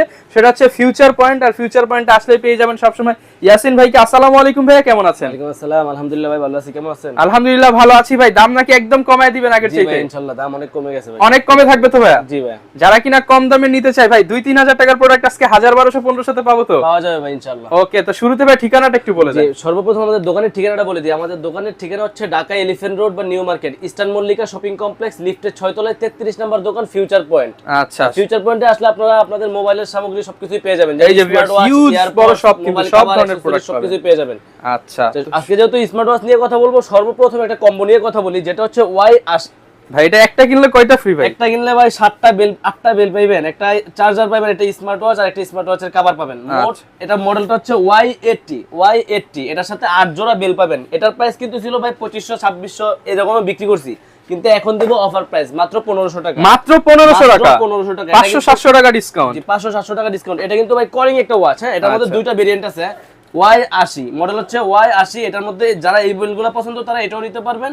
থাকবে সেটা হচ্ছে ফিউচার পয়েন্ট আর ফিউচার পয়েন্ট আসলে পেয়ে যাবেন সবসময় ইয়াসিন ভাইকে। আসসালামু আলাইকুম ভাইয়া কেমন আছেন? ওয়ালাইকুম আসসালাম। আলহামদুলিল্লাহ ভাই ভালো আছি। কেমন আছেন? আলহামদুলিল্লাহ ভালো আছি ভাই। দাম নাকি একদম কমায় দিবেন আগের চাইতে। ইনশাআল্লাহ দাম অনেক কমে গেছে ভাই। অনেক কমে থাকবে তো ভাইয়া? জি ভাই। যারা কিনা কম দামে নিতে চায় ভাই দুই তিন হাজার টাকার প্রোডাক্ট আজকে হাজার বারোশো পনেরোশোতে পাবো তো? পাওয়া যাবে ভাই ইনশাআল্লাহ ওকে তো শুরুতে ভাই ঠিকানাটা একটু বলে জি দেন সর্বপ্রথম আমাদের দোকানের ঠিকানাটা বলে দিই। আমাদের দোকানের ঠিকানা হচ্ছে ঢাকা এলিফ্যান্ট রোড বা new market eastern Mallika shopping complex লিফটের ছয় তলায় তেত্রিশ নম্বর দোকান ফিউচার পয়েন্ট আচ্ছা। ফিউচার পয়েন্টে আসলে আপনারা আপনাদের মোবাইলের সামগ্রী সবকিছুই পেয়ে যাবেন। এই যে huge বড় shop কিন্তু সব ধরনের product সবকিছুই পেয়ে যাবেন। আচ্ছা। আজকে যেহেতু স্মার্ট ওয়াচ নিয়ে কথা বলব সর্বপ্রথম একটা কম্বো নিয়ে কথা বলি যেটা হচ্ছে ওয়াই আশি ভাই এটা একটা কিনলে কয়টা ফ্রি ভাই? একটা কিনলে ভাই সাতটা বেল আটটা বেল পাইবেন। একটা চার্জার পাবেন একটা স্মার্ট ওয়াচ আর একটা স্মার্ট ওয়াচের কভার পাবেন। মোট এটা মডেলটা হচ্ছে ওয়াই এইটটি ওয়াই এইটটি এটার সাথে আট জোড়া বেল পাবেন। এটার প্রাইস কিন্তু ছিল ভাই পঁচিশশো ছাব্বিশশো এরকম বিক্রি করছি। কিন্তু এখন দেব অফার প্রাইস মাত্র টাকা মাত্র টাকা 1500 টাকা। পাঁচশো সাতশো টাকা ডিসকাউন্ট টাকা ডিসকাউন্ট এটা কিন্তু ভাই কলিং একটা ওয়াচ হ্যাঁ এটার মধ্যে আচ্ছা। দুইটা ভেরিয়েন্ট আছে ওয়াই আশি মডেল হচ্ছে ওয়াই আশি এটার মধ্যে যারা এই বেলগুলো পছন্দ তারা এটাও নিতে পারবেন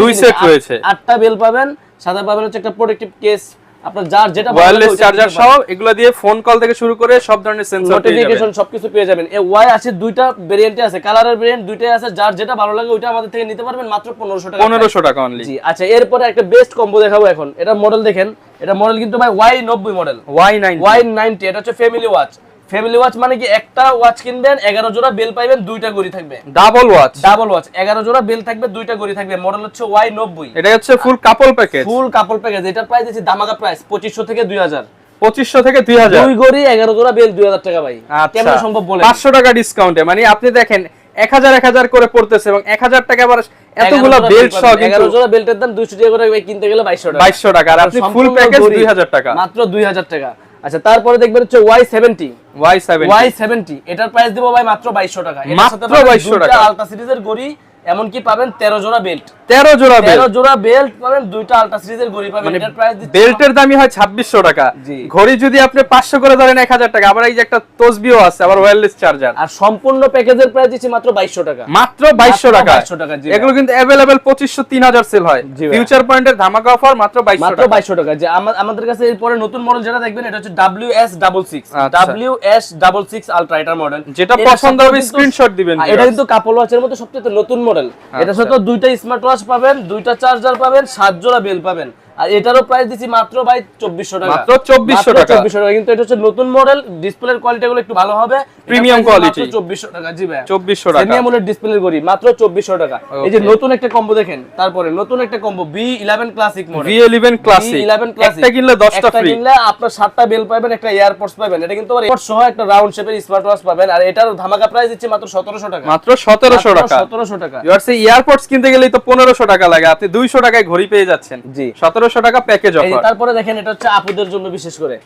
দুই জিনিস, রয়েছে। আটটা বেল পাবেন সাদা পাবেন হচ্ছে একটা প্রোটেক্টিভ কেস আপনার যার যেটা ওয়্যারলেস চার্জার সহ এগুলো দিয়ে ফোন কল থেকে শুরু করে সব ধরনের সেন্সর নোটিফিকেশন সবকিছু পেয়ে যাবেন। এই ওয়াই আছে দুইটা ভেরিয়েন্টে আছে কালারের ভেরিয়েন্ট দুইটাই আছে যার যেটা ভালো লাগে ওইটা আমাদের থেকে নিতে পারবেন মাত্র পনেরোশো টাকা। পনেরোশো টাকা অনলি জি আচ্ছা এরপরে একটা বেস্ট কম্বো দেখাবো এখন। এটা মডেল দেখেন এটা মডেল কিন্তু ভাই ওয়াই নব্বই model Y nine Y ninety এটা হচ্ছে ফ্যামিলি ওয়াচ ফ্যামিলি ওয়াচ মানে কি একটা ওয়াচ কিনবেন এগারো জোড়া বেল পাইবেন দুইটা গড়ি থাকবে। ডাবল ওয়াচ ডাবল ওয়াচ এগারো জোড়া বেল থাকবে দুইটা গড়ি থাকবে। মডেল হচ্ছে ওয়াই নব্বই। এটা হচ্ছে ফুল কাপল প্যাকেজ ফুল কাপড় প্যাকেজ এটার প্রাইস দামাকা প্রাইস পঁচিশশো থেকে দুই হাজার। পঁচিশশো থেকে দুই হাজার। দুই গড়ি এগারো জোড়া বেল দুই হাজার টাকা ভাই। আচ্ছা। কেমন সম্ভব বলে পাঁচশো টাকা ডিসকাউন্টে মানে আপনি দেখেন এক হাজার এক হাজার করে পড়তেছে এবং এক হাজার টাকা আবার এতগুলো বেল্ট সহ এগারো জোড়া বেল্টের দাম দুইশো টাকা করে কিনতে গেলে বাইশশো টাকা। বাইশশো টাকা। আর আপনি ফুল প্যাকেজ। দুই হাজার টাকা। মাত্র দুই হাজার টাকা। আচ্ছা তারপরে দেখবেন হচ্ছে Y seventy Y seven Y seventy এটার প্রাইস দিব ভাই মাত্র বাইশশো টাকা। এটার মাত্র 2200 টাকা। আলটা সিরিজের গড়ি এমনকি পাবেন তেরো জোড়া বেল্ট তেরো জোড়া তেরো জোড়া বেল্ট পাবেন দুইটা আলট্রা সিরিজের গড়ি পাবেন এটার প্রাইস বেল্টের দামই হয় ছাব্বিশশো টাকা। ঘড়ি যদি আপনি পাঁচশো করে ধরেন এক হাজার টাকা আবার এই যে একটা তসবিও আছে আবার ওয়্যারলেস চার্জার আর সম্পূর্ণ প্যাকেজের প্রাইস দিচ্ছি মাত্র বাইশশো টাকা। মাত্র বাইশশো টাকা। 2200 টাকা, এগুলো কিন্তু অ্যাভেলেবেল পঁচিশশো তিন হাজার সেল হয়। ফিউচার পয়েন্টের ধামাকা অফার মাত্র বাইশশো মাত্র বাইশশো টাকা। যে আমাদের কাছে এরপরে নতুন মডেল যেটা দেখবেন এটা হচ্ছে W S double six. W S double six ultra এটার মডেল যেটা পছন্দ হবে স্ক্রিনশট দিবেন এটা। কিন্তু কাপল ওয়াচের মধ্যে সবচেয়ে নতুন মডেল এটার আচ্ছা। সাথে দুইটা স্মার্ট ওয়াচ পাবেন দুইটা চার্জার পাবেন সাত জোড়া বেল পাবেন আর এটারও প্রাইস দিচ্ছি মাত্র ভাই চব্বিশশো টাকা। মাত্র 2400 টাকা। চব্বিশশো টাকা। কিন্তু এটা হচ্ছে নতুন মডেল ডিসপ্লের কোয়ালিটি গুলো একটু ভালো হবে। Premium quality। চব্বিশশো টাকা জি ভাই 2400 টাকা। সেমিয়ামুলের ডিসপ্লে করি মাত্র চব্বিশশো টাকা। এই যে নতুন একটা কম্বো দেখেন তারপরে নতুন একটা combo B eleven classic model V11 classic eleven classic একটা কিনলে 10টা একটা ফ্রি কিনলে আপনার সাতটা বেল পাবেন একটা এয়ারপডস পাবেন। এটা কিন্তু এয়ারপডস সহ একটা রাউন্ড শেপের স্মার্ট ওয়াচ পাবেন। আর এটার ধামাকা প্রাইস দিচ্ছে মাত্র সতেরোশো টাকা। মাত্র সতেরোশো টাকা। সতেরোশো টাকা। ভিউয়ার্স এই এয়ারপডস কিনতে গেলেই তো পনেরোশো টাকা লাগে। আপনি দুইশো টাকায় ঘড়ি পেয়ে যাচ্ছেন। জি। সতেরোশো টাকা প্যাকেজ অফার তারপরে দেখেন এটা হচ্ছে আপুদের জন্য বিশেষ করে।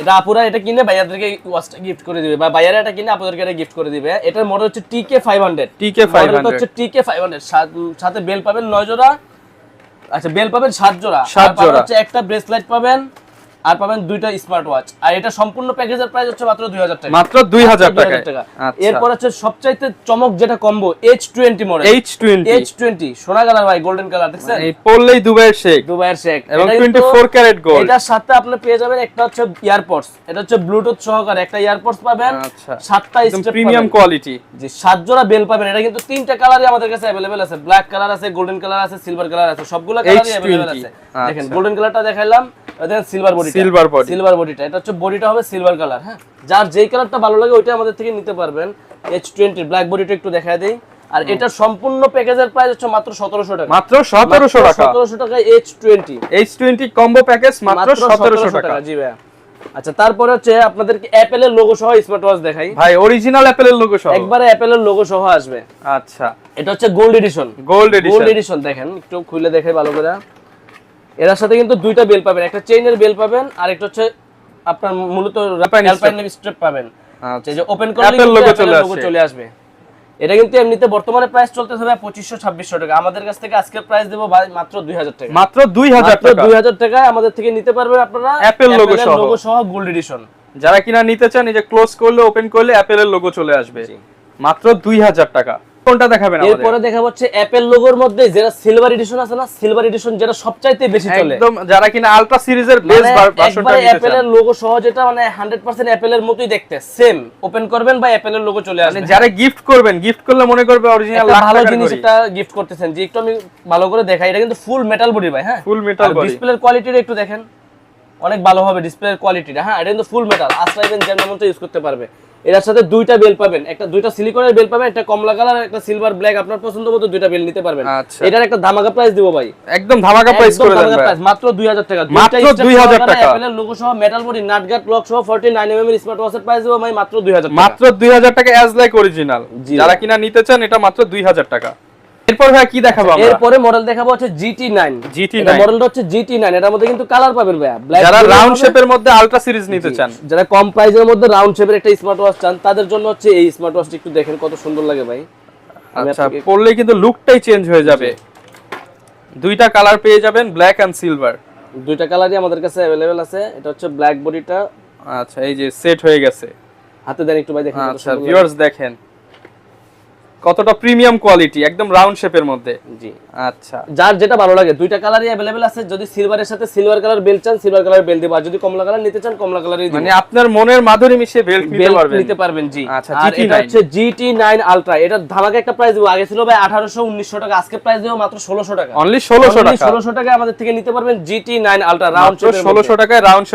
এটা আপুরা এটা কিনে ভাইয়াদেরকে ওয়াচটা গিফট করে দিবে বা ভাইয়ারা এটা কিনে আপুদেরকে এটা গিফট করে দিবে। এটার মডেল হচ্ছে টিকে ফাইভ হান্ড্রেড TK ফাইভ 500 হচ্ছে টিকে ফাইভ হান্ড্রেড সাথে বেল পাবেন নয় জোড়া আচ্ছা বেল পাবেন সাত জোড়া। সাত জোড়া। হচ্ছে একটা ব্রেসলেট পাবেন আর পাবেন দুইটা স্মার্ট ওয়াচ আর এটা সম্পূর্ণ প্যাকেজের প্রাইস হচ্ছে মাত্র দুই হাজার টাকা মাত্র দুই হাজার মাত্র 2000 টাকায় আচ্ছা এরপর হচ্ছে সবচাইতে চমক যেটা combo H twenty model H twenty H twenty সোনা কালার ভাই গোল্ডেন কালার দেখছেন এই পড়লেই দুবাইয়ের শেখ দুবাইয়ের শেখ এবং এটা কিন্তু 24 ক্যারেট গোল্ড এটার সাথে আপনি পেয়ে যাবেন একটা হচ্ছে ইয়ারপডস এটা হচ্ছে ব্লুটুথ সহকারে একটা ইয়ারপডস পাবেন আচ্ছা সাতটা একদম স্টেপ প্রিমিয়াম কোয়ালিটি যে সাত জোড়া বেল পাবেন এটা কিন্তু তিনটা কালারই আমাদের কাছে अवेलेबल আছে ব্ল্যাক কালার আছে গোল্ডেন কালার আছে সিলভার কালার আছে সবগুলো কালারই H20 अवेलेबल আছে আচ্ছা। দেখেন গোল্ডেন কালারটা দেখাইলাম আর দেখেন silver body Silver body। Silver বডিটা এটা হচ্ছে বডিটা হবে সিলভার কালার হ্যাঁ? যার যেই কালারটা ভালো লাগে ওইটা আমাদের থেকে নিতে পারবেন। H20 ব্ল্যাক বডিটা একটু দেখায় দেই। আর এটা সম্পূর্ণ প্যাকেজের প্রাইস হচ্ছে মাত্র 1700 টাকা। মাত্র সতেরোশো টাকা। 1700 টাকায় H20 H twenty combo package মাত্র সতেরোশো টাকা জি ভাইয়া। আচ্ছা তারপরে হচ্ছে আপনাদেরকে অ্যাপেলের লোগো সহ স্মার্ট ওয়াচ দেখাই। ভাই অরিজিনাল অ্যাপেলের লোগো সহ। একবারে অ্যাপেলের লোগো সহ আসবে। আচ্ছা। এটা হচ্ছে gold edition gold gold edition দেখেন একটু খুলে দেখাই ভালো করে। এর সাথে কিন্তু দুইটা বেল পাবেন। একটা চেইনের বেল পাবেন আর একটা হচ্ছে আপনার মূলত অ্যালপাইন স্ট্রেপ পাবেন। আচ্ছা। যে ওপেন করলে কিন্তু চলে logo চলে আসবে। এটা কিন্তু এমনিতে বর্তমানে প্রাইস চলতেছে ভাই পঁচিশশো ছাব্বিশশো টাকা। আমাদের কাছ থেকে আজকের প্রাইস দেবো ভাই মাত্র দুই হাজার টাকা। মাত্র দুই হাজার দুই হাজার টাকায় আমাদের থেকে নিতে পারবেন আপনারা অ্যাপেল লোগো logo সহ গোল্ড এডিশন যারা কিনা নিতে চান এই যে ক্লোজ করলে ওপেন করলে অ্যাপেলের লোগো চলে আসবে। মাত্র দুই হাজার টাকা। কোনটা দেখাবেন এরপরে দেখা যাচ্ছে অ্যাপেল লোগোর মধ্যে যেটা সিলভার এডিশন আছে না সিলভার এডিশন যেটা সবচাইতে বেশি চলে। একদম যারা কিনা আলট্রা সিরিজের বেস মানে ভার্সনটা নিতে লোগো সহ যেটা মানে 100% অ্যাপেলের মতোই দেখতে। সেম ওপেন করবেন বা অ্যাপেলের লোগো চলে আসবে। মানে যারা গিফট করবেন গিফট করলে মনে করবে অরিজিনাল লাখ ভালো জিনিস। একটা গিফট করতেছেন। যে একটু আমি ভালো করে দেখাই এটা কিন্তু ফুল মেটাল বডি ভাই হ্যাঁ। ডিসপ্লের কোয়ালিটিটা একটু দেখেন। অনেক ভালো হবে ডিসপ্লের কোয়ালিটিটা হ্যাঁ এটা কিন্তু ফুল মেটাল ইভেন যেমন মতো ইউজ করতে পারবে। এটার সাথে দুইটা বেল পাবেন। একটা দুইটা সিলিকনের বেল পাবেন একটা কমলা কালার একটা সিলভার ব্ল্যাক আপনার পছন্দ মতো দুইটা বেল নিতে পারবেন। আচ্ছা। এটার একটা ধামাকা প্রাইস দিব ভাই। একদম ধামাকা প্রাইস করে দেন ভাই। মাত্র 2000 টাকা। মাত্র 2000 টাকা। অ্যাপেলের লোগো সহ metal body nut guard lock সহ 49 এমএম এর স্মার্ট ওয়াচের প্রাইস দিব ভাই মাত্র 2000 টাকা। মাত্র 2000 টাকা অ্যাজ লাইক অরিজিনাল। যারা কিনা নিতে চান এটা মাত্র 2000 টাকা। এরপর ভাই কি দেখাবো আমরা? এরপরে মডেল দেখাবো হচ্ছে GT9 GT9 মডেলটা হচ্ছে GT9 এটার মধ্যে কিন্তু কালার পাবেন ব্ল্যাক যারা রাউন্ড শেপের মধ্যে আলট্রা সিরিজ নিতে চান। যারা কম প্রাইসের মধ্যে রাউন্ড শেপের একটা স্মার্ট ওয়াচ চান তাদের জন্য হচ্ছে এই স্মার্ট ওয়াচটি একটু দেখেন কত সুন্দর লাগে ভাই। আচ্ছা পরলে কিন্তু লুকটাই চেঞ্জ হয়ে যাবে। দুইটা কালার পেয়ে যাবেন ব্ল্যাক এন্ড সিলভার দুইটা কালারই আমাদের কাছে অ্যাভেলেবেল আছে। এটা হচ্ছে ব্ল্যাক বডিটা আচ্ছা এই যে সেট হয়ে গেছে। হাতে দেন একটু ভাই দেখেন আচ্ছা ভিউয়ার্স দেখেন। কতটা প্রিমিয়াম কোয়ালিটি একদম রাউন্ড শেপের মধ্যে। জি। আচ্ছা। যার যেটা ভালো লাগে দুইটা কালারই অ্যাভেলেবেল আছে। যদি সিলভারের সাথে সিলভার কালার বেল চান সিলভার কালার বেল দিব। আর যদি কমলা কালার নিতে চান কমলা কালারই দিব। মানে আপনার মনের মাধুরী মিশিয়ে বেল্ট নিতে পারবেন। নিতে পারবেন জি। আচ্ছা, আর এটা হচ্ছে GT9 আলট্রা এটা ধামাকা একটা প্রাইস দিব। আগে ছিল ভাই 1800 1900 টাকা। আজকে প্রাইস দিব মাত্র 1600 টাকা। অনলি 1600 টাকা। 1600 টাকা আমাদের থেকে নিতে পারবেন GT9 আলট্রা রাউন্ড মাত্র 1600 টাকায় রাউন্ড